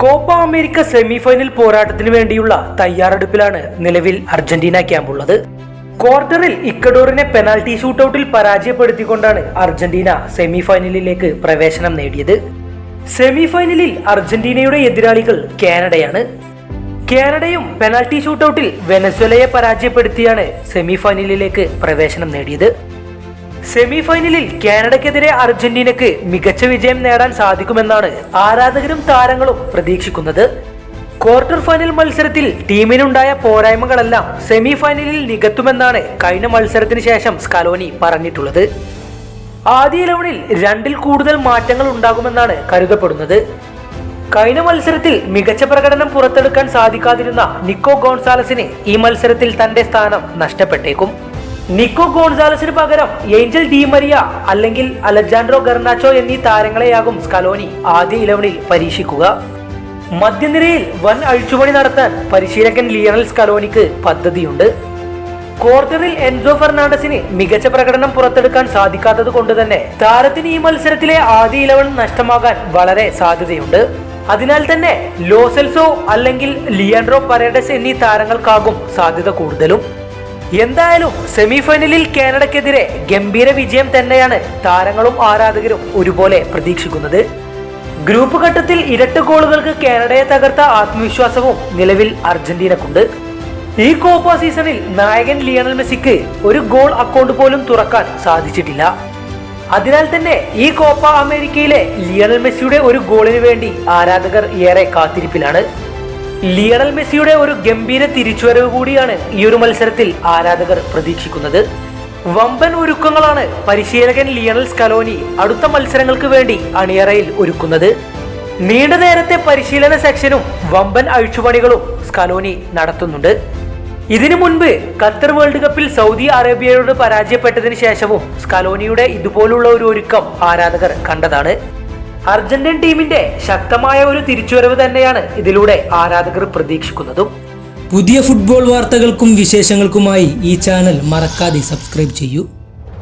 Copa America semifinal പോരാട്ടത്തിന് വേണ്ടിയുള്ള തയ്യാറെടുപ്പിലാണ് നിലവിൽ അർജന്റീന ക്യാമ്പുള്ളത്. ക്വാർട്ടറിൽ ഇക്കഡോറിനെ പെനാൽറ്റി ഷൂട്ടൌട്ടിൽ പരാജയപ്പെടുത്തിക്കൊണ്ടാണ് അർജന്റീന സെമിഫൈനലിലേക്ക് പ്രവേശനം നേടിയത്. സെമിഫൈനലിൽ അർജന്റീനയുടെ എതിരാളികൾ കാനഡയാണ്. കാനഡയും പെനാൽറ്റി ഷൂട്ടൌട്ടിൽ വെനസ്വലയെ പരാജയപ്പെടുത്തിയാണ് സെമിഫൈനലിലേക്ക് പ്രവേശനം നേടിയത്. സെമിഫൈനലിൽ കാനഡയ്ക്കെതിരെ അർജന്റീനക്ക് മികച്ച വിജയം നേടാൻ സാധിക്കുമെന്നാണ് ആരാധകരും താരങ്ങളും പ്രതീക്ഷിക്കുന്നത്. ക്വാർട്ടർ ഫൈനൽ മത്സരത്തിൽ ടീമിനുണ്ടായ പോരായ്മകളെല്ലാം സെമിഫൈനലിൽ നികത്തുമെന്നാണ് കഴിഞ്ഞ മത്സരത്തിന് ശേഷം സ്കലോനി പറഞ്ഞിട്ടുള്ളത്. ആദ്യ ഇലവനിൽ രണ്ടിൽ കൂടുതൽ മാറ്റങ്ങൾ ഉണ്ടാകുമെന്നാണ് കരുതപ്പെടുന്നത്. കഴിഞ്ഞ മത്സരത്തിൽ മികച്ച പ്രകടനം പുറത്തെടുക്കാൻ സാധിക്കാതിരുന്ന നിക്കോ ഗോൺസാലസിന് ഈ മത്സരത്തിൽ തന്റെ സ്ഥാനം നഷ്ടപ്പെട്ടേക്കും. നിക്കോ ഗോൺസാലസിന് പകരം ഏഞ്ചൽ ഡി മരിയ അല്ലെങ്കിൽ അലജാൻഡ്രോ ഗർണാച്ചോ എന്നീ താരങ്ങളെയാകും സ്കലോനി ആദ്യ ഇലവനിൽ പരീക്ഷിക്കുക. മധ്യനിരയിൽ വൻ അഴിച്ചുപണി നടത്താൻ പരിശീലകൻ ലിയണൽ സ്കലോനിക്ക് പദ്ധതിയുണ്ട്. ക്വാർട്ടറിൽ എൻസോ ഫെർണാണ്ടസിന് മികച്ച പ്രകടനം പുറത്തെടുക്കാൻ സാധിക്കാത്തത് കൊണ്ട് തന്നെ താരത്തിന് ഈ മത്സരത്തിലെ ആദ്യ ഇലവൻ നഷ്ടമാകാൻ വളരെ സാധ്യതയുണ്ട്. അതിനാൽ തന്നെ ലോസെൽസോ അല്ലെങ്കിൽ ലിയാൻഡ്രോ പരേഡസ് എന്നീ താരങ്ങൾക്കാകും സാധ്യത കൂടുതലും. എന്തായാലും സെമിഫൈനലിൽ കാനഡക്കെതിരെ ഗംഭീര വിജയം തന്നെയാണ് താരങ്ങളും ആരാധകരും ഒരുപോലെ പ്രതീക്ഷിക്കുന്നത്. ഗ്രൂപ്പ് ഘട്ടത്തിൽ ഇരട്ട ഗോളുകൾക്ക് കാനഡയെ തകർത്ത ആത്മവിശ്വാസവും നിലവിൽ അർജന്റീനക്കുണ്ട്. ഈ കോപ്പ സീസണിൽ നായകൻ ലിയണൽ മെസ്സിക്ക് ഒരു ഗോൾ അക്കൗണ്ട് പോലും തുറക്കാൻ സാധിച്ചിട്ടില്ല. അതിനാൽ തന്നെ ഈ കോപ്പ അമേരിക്കയിലെ ലിയണൽ മെസ്സിയുടെ ഒരു ഗോളിന് വേണ്ടി ആരാധകർ ഏറെ കാത്തിരിപ്പിലാണ്. ലിയണൽ മെസ്സിയുടെ ഒരു ഗംഭീര തിരിച്ചുവരവ് കൂടിയാണ് ഈ ഒരു മത്സരത്തിൽ ആരാധകർ പ്രതീക്ഷിക്കുന്നത്. വമ്പൻ ഒരുക്കങ്ങളാണ് പരിശീലകൻ ലിയണൽ സ്കലോനി അടുത്ത മത്സരങ്ങൾക്ക് വേണ്ടി അണിയറയിൽ ഒരുക്കുന്നത്. നീണ്ട നേരത്തെ പരിശീലന സെക്ഷനും വമ്പൻ അഴിച്ചുപണികളും സ്കലോനി നടത്തുന്നുണ്ട്. ഇതിനു മുൻപ് ഖത്തർ വേൾഡ് കപ്പിൽ സൗദി അറേബ്യയോട് പരാജയപ്പെട്ടതിന് ശേഷവും സ്കലോനിയുടെ ഇതുപോലുള്ള ഒരു ഒരുക്കം ആരാധകർ കണ്ടതാണ്. അർജന്റീൻ ടീമിന്റെ ശക്തമായ ഒരു തിരിച്ചുവരവ് തന്നെയാണ് ഇതിലൂടെ ആരാധകർ പ്രതീക്ഷിക്കുന്നതും. പുതിയ ഫുട്ബോൾ വാർത്തകൾക്കും വിശേഷങ്ങൾക്കുമായി ഈ ചാനൽ മറക്കാതെ സബ്സ്ക്രൈബ് ചെയ്യൂ.